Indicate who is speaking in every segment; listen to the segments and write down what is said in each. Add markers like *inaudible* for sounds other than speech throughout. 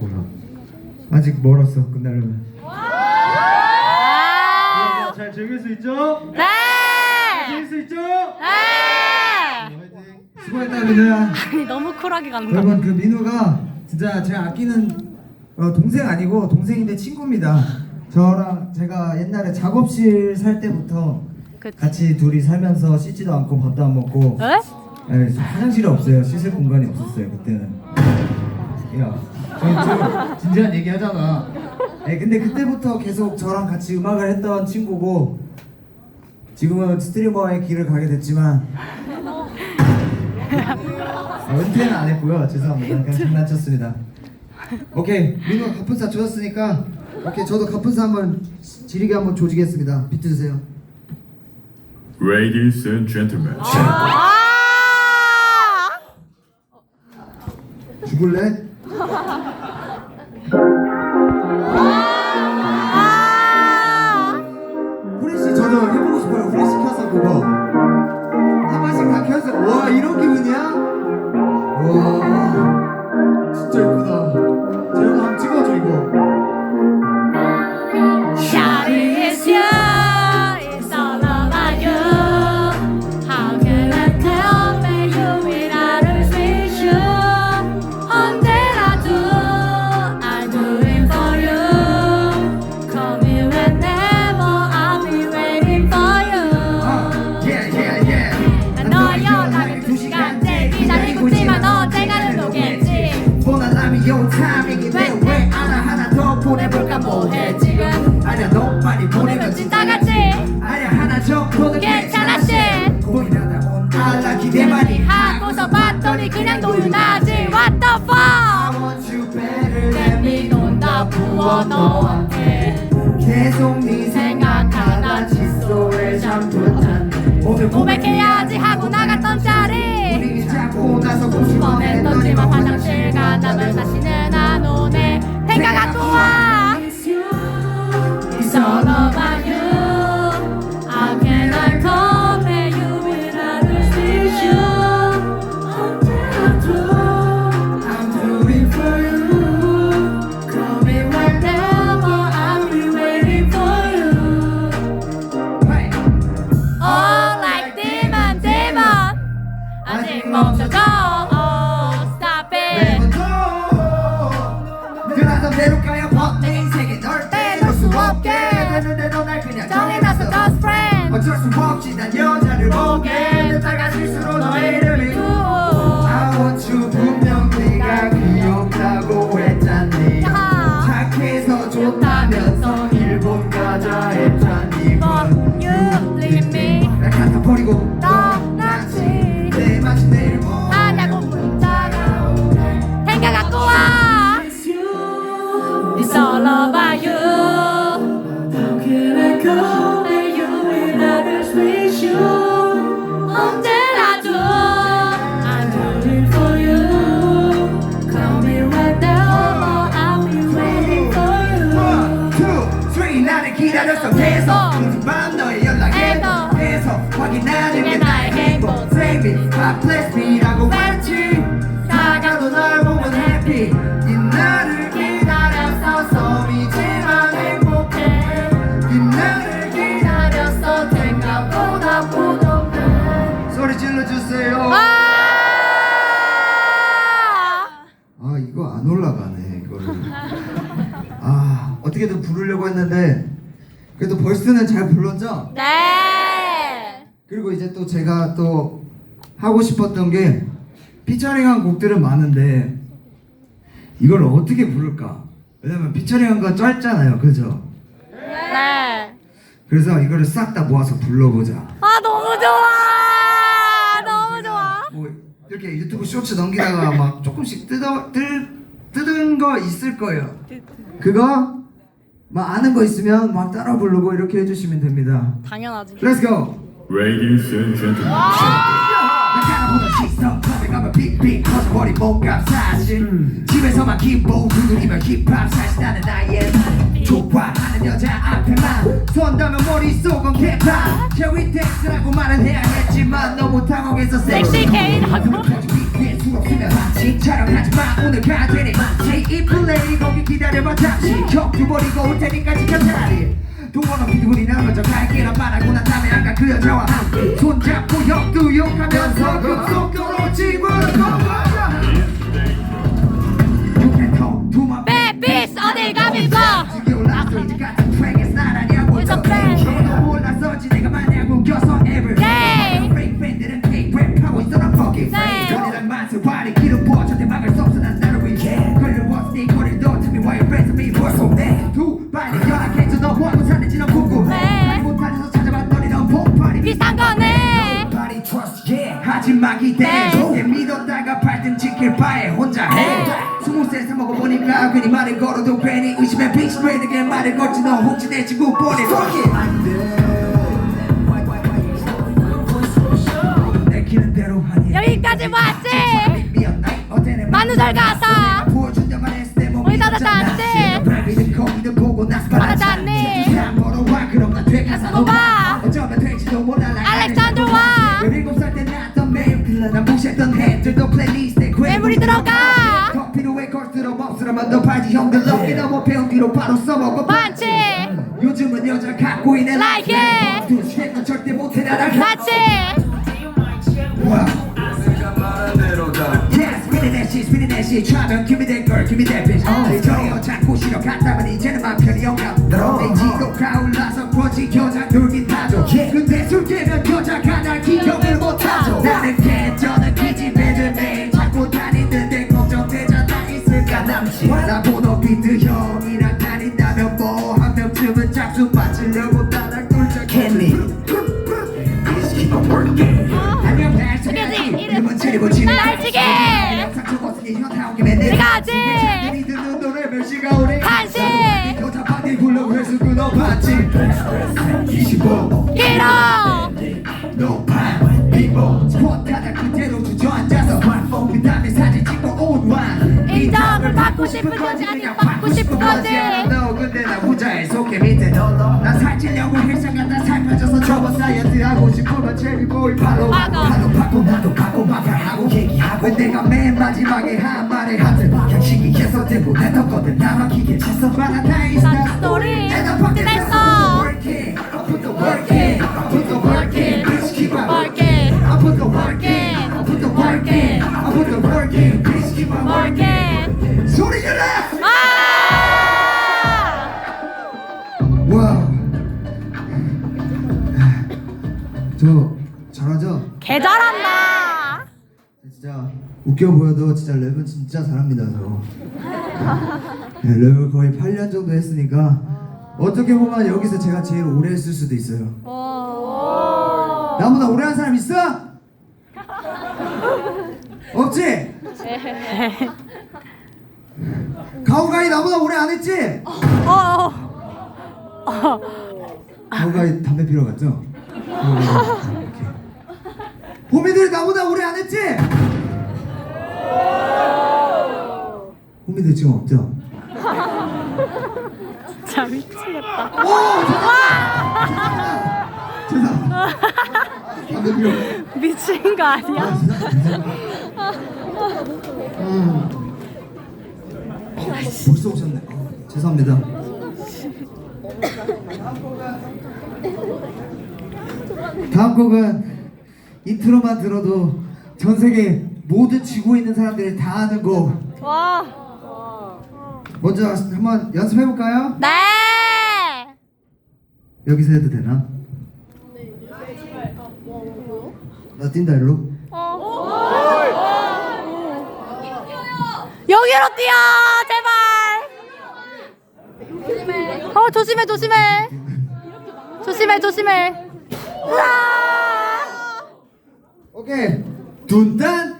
Speaker 1: 몰라. 아직 멀었어 끝나려면.
Speaker 2: 아!
Speaker 1: 잘 즐길 수 있죠?
Speaker 2: 네!
Speaker 1: 즐길 수 있죠?
Speaker 2: 네!
Speaker 1: 수고했다 민우야.
Speaker 2: 아니 너무 쿨하게 간다.
Speaker 1: 여러분 그 민우가 진짜 제가 아끼는 어, 동생 아니고 동생인데 친구입니다. 저랑 제가 옛날에 작업실 살 때부터
Speaker 2: 그치.
Speaker 1: 같이 둘이 살면서 씻지도 않고 밥도 안 먹고
Speaker 2: 에?
Speaker 1: 네, 화장실이 없어요. 씻을 공간이 없었어요 그때는. 야, 저희 좀 진지한 얘기 하잖아. 네, 근데 그때부터 계속 저랑 같이 음악을 했던 친구고 지금은 스트리머의 길을 가게 됐지만 아, 은퇴는 안 했고요. 죄송합니다. 그냥 장난쳤습니다. 오케이, 민우가 가푼사 주셨으니까 오케이 저도 가푼사 한번 지리게 한번 조지겠습니다. 비트 주세요.
Speaker 3: Ladies and gentlemen,
Speaker 2: 아!
Speaker 1: 죽을래? 계속 네 생각하다 칫솔에 샴푸 탄 오늘
Speaker 2: 고백해야지 하고 나갔던 자리.
Speaker 1: 우리 잡고 나서 고집만
Speaker 2: 뻔했던지만 화장실 간다면 다시는
Speaker 1: 기다렸어 계속 하지만 너의 연락에
Speaker 2: 해도
Speaker 1: 계속 확인하는
Speaker 2: 게 나의
Speaker 1: 행복. Save me, God bless me라고 외치 다가도 널 보면 happy. 이 나를 기다렸어 섬이지만 행복해. 이 나를
Speaker 2: 기다렸어 생각보다 부족해
Speaker 1: 소리 질러주세요.
Speaker 2: 아!
Speaker 1: 아 이거 안 올라가네 이거를. 아 어떻게든 부르려고 했는데 그래도 벌스는 잘 불렀죠?
Speaker 2: 네.
Speaker 1: 그리고 이제 또 제가 또 하고 싶었던 게 피처링한 곡들은 많은데 이걸 어떻게 부를까? 왜냐면 피처링한 건 짧잖아요, 그죠?
Speaker 2: 네.
Speaker 1: 그래서 이거를 싹 다 모아서 불러보자.
Speaker 2: 아 너무 좋아. 너무 좋아.
Speaker 1: 뭐 이렇게 유튜브 쇼츠 넘기다가 막 조금씩 뜯어 뜯 뜯은 거 있을 거예요. 그거 막 아는 거 있으면 막 따라 부르고 이렇게 해주시면 됩니다.
Speaker 2: 당연하지.
Speaker 1: Let's go.
Speaker 3: ladies and gentlemen,
Speaker 1: 집에서만 기본 누리면 힙합 사실 나는 나의 좋아하는 여자 앞에만. 선다면 머릿속은 힙합 쉐리 텍스라고 말은 해야겠지만 너무 당황해서
Speaker 2: 섹시 케인.
Speaker 1: 술 없으면 같이 촬영하지 마. 오늘 가야 되니 이 플레이 거기 기다려봐. 잠시 격투 버리고 올 테니까 지켜 차라리 동원아 비둘이 나눠져 갈게란 말하고 난 다음에 아까 그 여자와 함께 손잡고 혁도 욕하면서 급속도로 집으로 to my
Speaker 2: 베비스 어딜
Speaker 1: 같은 트랙에서 나란히하고
Speaker 2: It's a plan.
Speaker 1: 하지마 기대
Speaker 2: 네.
Speaker 1: 믿었다가 발등 지킬 바에 혼자 해.
Speaker 2: 네.
Speaker 1: 스무 살에서 먹어보니까 괜히 말을 걸어도 괜히 의심해 빅스프레드게 말을 걸지 너 혹시 내 친구 보내. 내키는 대로 하니.
Speaker 2: 여기까지 왔지? 만우절
Speaker 1: 몸이
Speaker 2: 우리
Speaker 1: 그럼 나 되가서
Speaker 2: 오빠!
Speaker 1: 해들도 플레이리스트에
Speaker 2: 괴물이 들어가!
Speaker 1: 더 필요해 걸수록 없으라면 더 팔지 형들 넘기 넘어 배운 뒤로 바로 써먹어
Speaker 2: 반치
Speaker 1: 요즘은 여자 갖고 있는
Speaker 2: Like it!
Speaker 1: 두시는 절대 못해 나랑
Speaker 2: 같이
Speaker 1: 와 Yes, spinning that shit. Trying give me that girl, give me that bitch. 내 저리어 찾고 싫어 갔다면 이제는 맘 편히 영감. 내 지도가 올라서 quo지 여자 놀긴 하죠. 근데 술 깨면 여자가 날 기억을 못하죠. 나는 괜 남친. 나 번호 비트 형이랑 다닌다면 뭐 한 명쯤은 짝수 맞추려고 따라 꿀쩍 캔디. 안녕 날
Speaker 2: 그지?
Speaker 1: 이름은 지리고 지리
Speaker 2: 날치기!
Speaker 1: 영상 적었으니 현타 온 김에 내
Speaker 2: 가지!
Speaker 1: 이 듣는 노래 몇 시가 오래
Speaker 2: 간식!
Speaker 1: 여자 파티 불러 회수 끊어봤지 25
Speaker 2: 길어
Speaker 1: 비보 그대로
Speaker 2: 받고 싶은 거지 아니면 받고 싶은 거지.
Speaker 1: 너 근데 나 혼자의 속에 밑에 나 살찌려고 헬스 갔다 살펴져서 저번 다이어트 하고 싶으면 제비보이 바로
Speaker 2: 막아.
Speaker 1: 바로 받고 나도 받고 막하고 얘기하고. 내가 맨 마지막에 한 말을 하든 양식이 계속되고 내던거든. 나 막히게 쳤어.
Speaker 2: 난 스토리. 끝냈어.
Speaker 1: Work it, 웃겨 보여도 진짜 랩은 진짜 잘합니다 저. 네, 랩을 거의 8년 정도 했으니까 어떻게 보면 여기서 제가 제일 오래 했을 수도 있어요. 나보다 오래 한 사람 있어? 없지? 가오가이 나보다 오래 안 했지?
Speaker 2: 어
Speaker 1: 가오가이 담배 피러 갔죠? 호미들 나보다 오래 안 했지? 호미들 지금 없죠?
Speaker 2: 진짜 미치겠다
Speaker 1: 오! 죄송합니다.
Speaker 2: 미친 거 아니야?
Speaker 1: 아, 죄송합니다. 음. 어, 벌써 오셨네. 어, 죄송합니다. 다음 곡은 인트로만 들어도 전 세계 모든 지구에 있는 사람들이 다 아는 곡.
Speaker 2: 와
Speaker 1: 먼저 한번 연습해 볼까요?
Speaker 2: 네!
Speaker 1: 여기서 해도 되나? 나 뛴다 일로.
Speaker 2: 여기로 뛰어 제발 어 조심해 조심해 조심해 조심해 으아!
Speaker 1: 오케이. 둔단.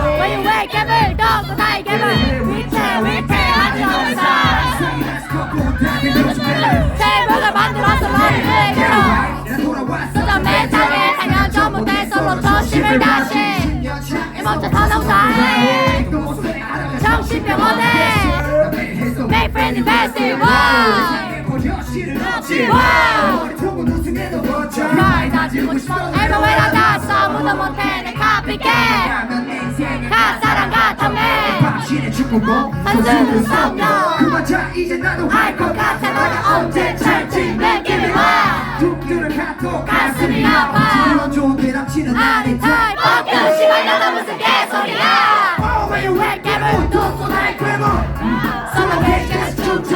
Speaker 2: 오늘 다시. 이번 주 선호사에 정신병원에. Friend festival 널 가지고 싶어. 알고 왜 나갔어. 아무도 못해. 내 카피 게 가사랑 같아매 한숨은 성령 알것 같아. 넌 언제 찰지 내게 와 가슴이 아파. 아니 타임 뻑겨 시발 나도 무슨 개소리야. 왜 깨물 두고 날 Solo que 춤춰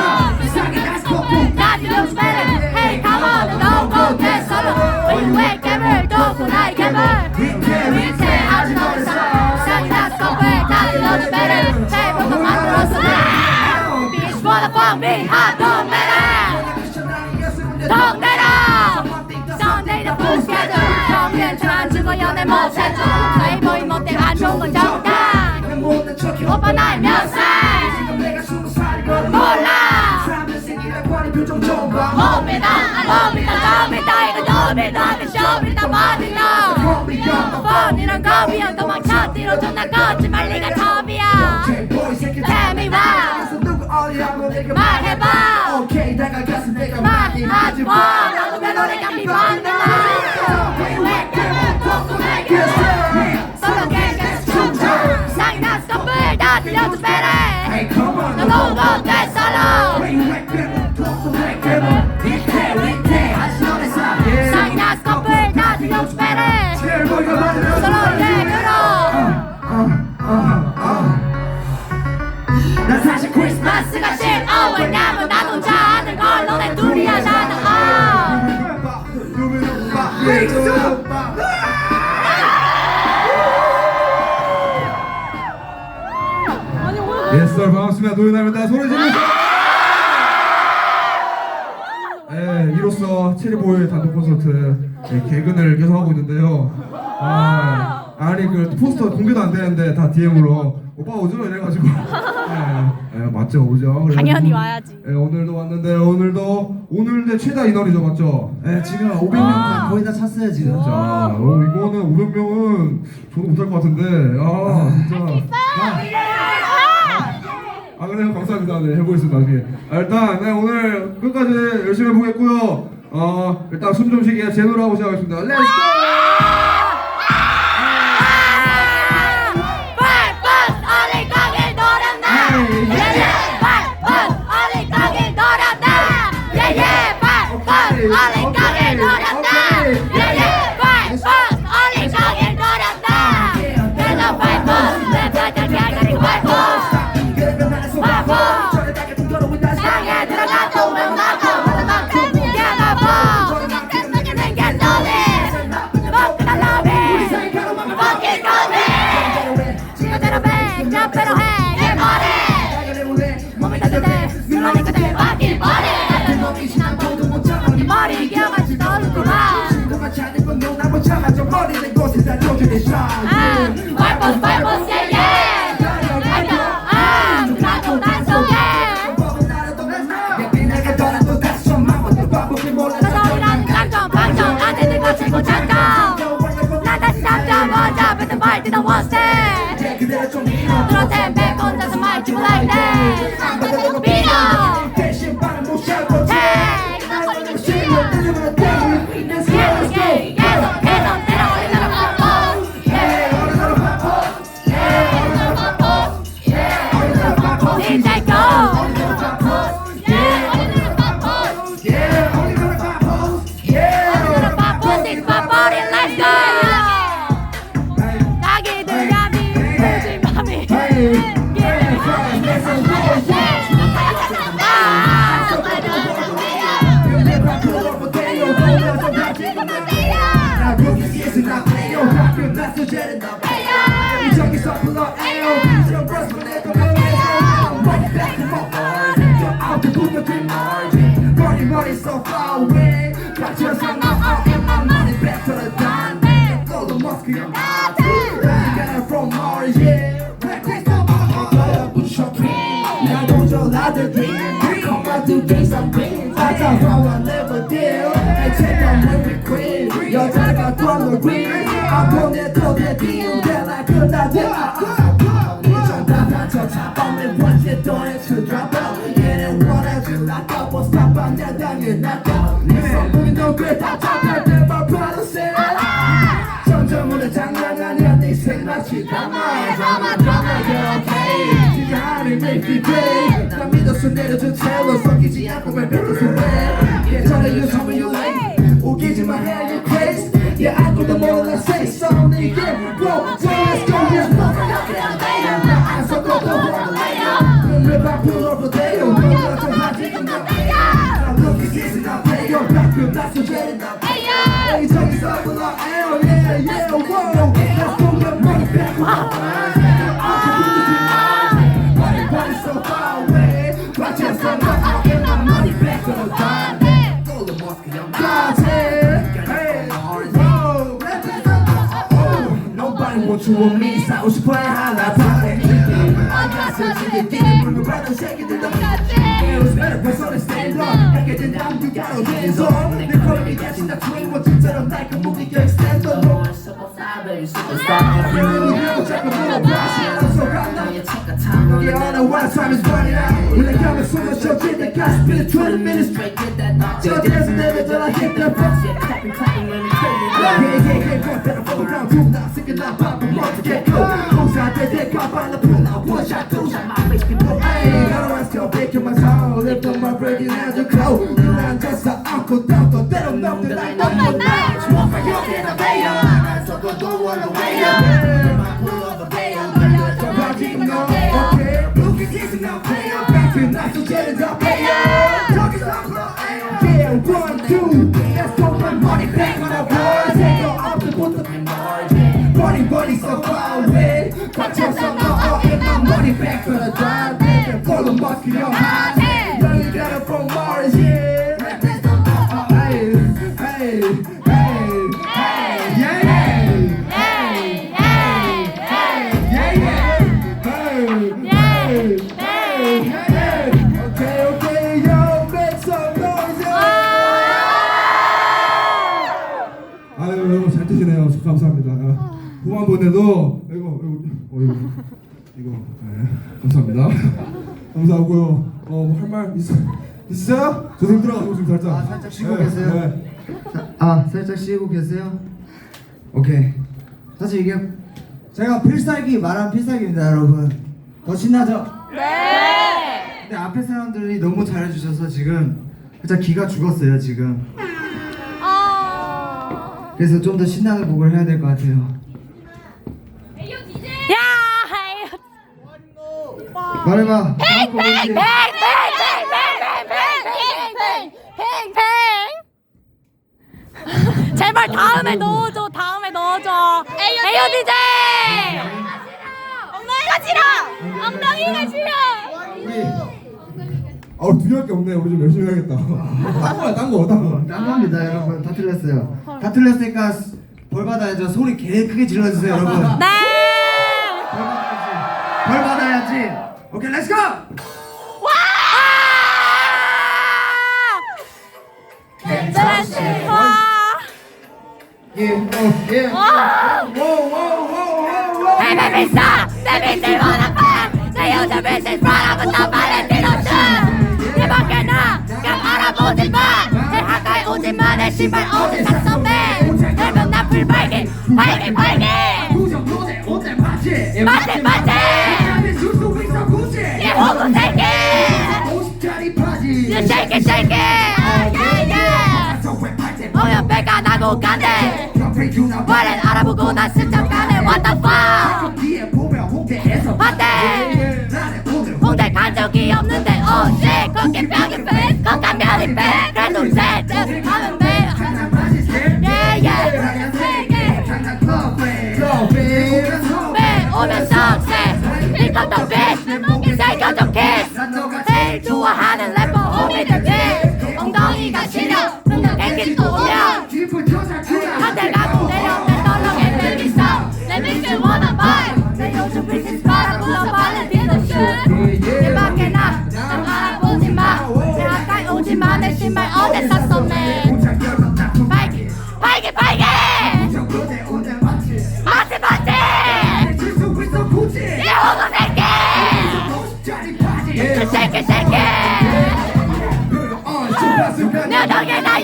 Speaker 2: Not looks better. Hey come on don't go get solo 왜 깨물 두고 날 깨물 위태 아주 너를 사 Looks better 내 보고 만들었어 Bitch wanna fuck me hot don't matter matter Sunday the full schedule 평균처럼 주고 연애 못해줘 플레이보이 못해 안 좋은 건 정당 오빠 나이 몇 살? 옵니다 안 옵니다 옵니다 이거 옵니다 내 쇼입니다 뭐든요 뻔이란 거미형 도망쳐 뒤로 존나 거짓말 리가 탑이야 Tell me why 말해봐 말하지 마 나도 내 노래가 미반대다 왜 그래 독고나게 서로 계속 춤춰 상이 나 스톱을 다 들려도 빼래 너도 못돼
Speaker 4: 예스 반갑습니다. 노현아입니다. 소리 지르세요. 네, 이로써 체리보이 단독 콘서트 네, 개근을 계속하고 있는데요. 아, 아니 그 포스터 공개도 안 되는데 다 DM으로 오빠 오죠 이래가지고. 네, 네, 맞죠 오죠. 그래가지고,
Speaker 2: 당연히 와야지.
Speaker 4: 네, 오늘도 왔는데 오늘도 오늘 내 최다 인원이죠 맞죠?
Speaker 1: 네, 지금 500명 다 거의 다 찼어요 지금.
Speaker 4: 자, 어, 이거는 500명은 저도 못할 것 같은데. 아 진짜. 아 그래요 감사합니다. 네 해보겠습니다. 나중에 아, 일단 네 오늘 끝까지 열심히 해보겠고요. 어 일단 숨 좀 쉬게 제 노래 하고 시작하겠습니다. 렛츠 고
Speaker 2: 아 발버스 발버스 예예 알죠 아 나도 난 속에 서서이라는 장점 방점 나대들 거치고 장점 난 다시 장점 먼저 뱉은 말 뛰던 원세 들어댄 백 혼자서 말지 몰랄 때 밀어
Speaker 5: So far away, got yourself now in my money back to the dime. Throw the musky on got it from Mars, yeah. Practice the ball, put your pin. Now don't you like the dream? Come out to get some green. I thought how I never did. And take them when we quit. Your time got from the green. I'm 보내도 돼비 우대나 끝나대 정답한 저 잡아내 원제 또해 수drapa 얘는 원하지 않다 뭐 스탑한 내 당연 나다 네 성공이 너꽤 답답할 때만 받으세 점점 오래 장난 아니야 네 생각이 담아 담아 담아 yeah okay 네가 하는 make me pay 나 믿어서 내려준 채로 섞이지 않고 왜 뱉어서 내 예전에 you told me you late 우기지 마해 you crazy yeah 아무도 몰라 say something yeah whoa wants you with me. 싸우고 싶어야 하나 봐해 앉아서 지들끼리 물고 받은 새끼들 다 It was better person stand up 하게 된 남들 가로 hands up 내 걸음이 가진 다 트윈 원칙처럼 날까 무기가 extend the road 그리고 자꾸 물어봐 시간은 속았나 여기 어느 one time is running out when I come and swim show 질 때까지 spend it 20 minutes straight 저 대에서 내려져라 hit the money back for the drive Baby, follow my your high Know you got it from Mars, yeah Rappers don't know, hey, hey, hey, hey, yeah, yeah
Speaker 2: Hey, hey, hey.
Speaker 5: yeah, yeah. Hey, hey, hey, hey. Okay, okay, yo, make some noise,
Speaker 4: 아유 여러분 잘 뜨시네요. 감사합니다. 아, 후반부에도 이거 이거 어, 이거 이거 네. 감사하고요. 어 할 말 있어 있어요? 저 지금 들어가고 지금 살짝.
Speaker 1: 아, 살짝 쉬고
Speaker 4: 네,
Speaker 1: 계세요?
Speaker 4: 네.
Speaker 1: 자, 아 살짝 쉬고 계세요? 오케이 사실 이게 제가 필살기 말한 필살기입니다 여러분 더 신나죠?
Speaker 2: 네.
Speaker 1: 근데 앞에 사람들이 너무 잘해주셔서 지금 살짝 기가 죽었어요 지금
Speaker 2: 어.
Speaker 1: 그래서 좀 더 신나는 곡을 해야 될 것 같아요
Speaker 2: 야.
Speaker 1: 말해봐 다음 곡
Speaker 2: 팽,
Speaker 1: 뭔지.
Speaker 2: 팽, 팽, 팽, 팽, 팽, 팽, 팽. 제발 다음에 넣어줘. 다음에 넣어줘. 에이오 DJ. 엉덩이가 싫어. 엉덩이가 싫어.
Speaker 4: 아우 두려울 게 없네. 우리 좀 열심히 해야겠다. 딴 거야, 딴 거, 딴 거.
Speaker 1: 딴 겁니다 여러분 다 틀렸어요 다 틀렸으니까 벌 받아야죠 소리 개 크게 질러주세요 여러분 벌
Speaker 2: 네.
Speaker 1: 받아야지 벌 받아야지 오케이 렛츠 고
Speaker 2: 와! 괜찮아 싶어.
Speaker 1: 예예
Speaker 2: 와!
Speaker 1: 오오오오오오
Speaker 2: 내 맘이 싸, 내 빛을 원한다. 내 여자 빛을 바라보다 말해 필요없어. 내 밖에 나, 그냥 알아보지 마. 내 가까이 오지 마, 내 신발 어디 샀어, 맨. 열면 나 불발견, 발견, 발견. 맞지, 맞지. 이 호구 새끼. You shake it, shake it. Yeah, yeah. 오면 배가 나고 간대. 원래 알아보고 난 슬쩍 가네. What the fuck. 맞대. 홍대 간 적이 없는데 어제 거기 벽이 백 건강 면이 백 그래도 셋 하면 돼 오면 석세 이것도 빛 백인 도냐 뒤풀 터자 주야. 다들 갖고 내려온다 널렁 엠벨리 싸움 내 맥주 원한 발내 요즘 비즈니스 바라보다 말은 디너쇼 내 밖에 나나 바라보지 마제 가까이 오지 마내 신발 어디 샀어 맨 빨개 빨개 빨개 맞지 맞지! 이 호구
Speaker 5: 새끼! 새끼 새끼! 내 덕에 나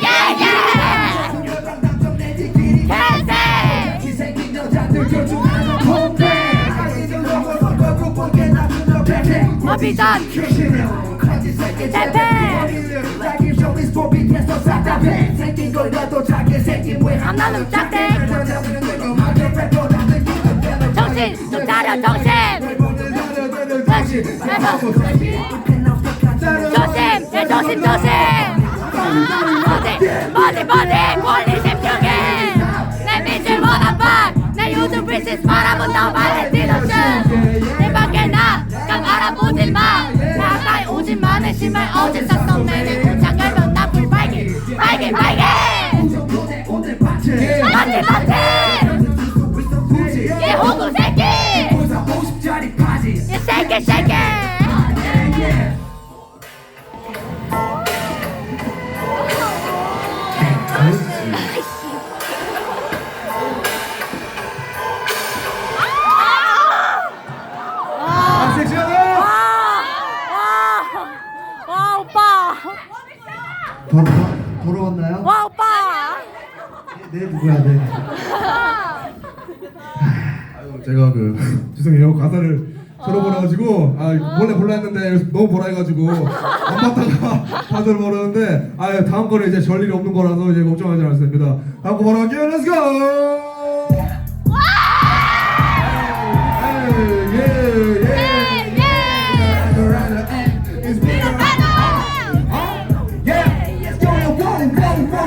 Speaker 2: 어비전 대패. 한나는 짝대. 정신 좀 차려 정신. 조심 내 조심 조심 어디 어디 어디 권리 집중해 내 빛을 원한 밤내 요즘 비즈니스 바라본다 발레티노션 신발 어제 샀던 내내 옷장 열면 나 불빨개 빨개 빨개 맞지 맞지 이 호구 새끼! 이 새끼 새끼!
Speaker 4: 아
Speaker 1: 돌아, 돌아왔나요?
Speaker 2: 와 오빠!
Speaker 1: 네 누구야? 네.
Speaker 4: 제가 그 *laughs* 죄송해요. 가사를 들어버려가지고 아 원래 몰라 했는데 너무 보라 해가지고 안 봤다가 *laughs* 다 들어버렸는데 아 다음 거는 이제 절 일이 없는 거라서 이제 걱정하지 않습니다. 다음 거 바로 갈게요. 렛츠고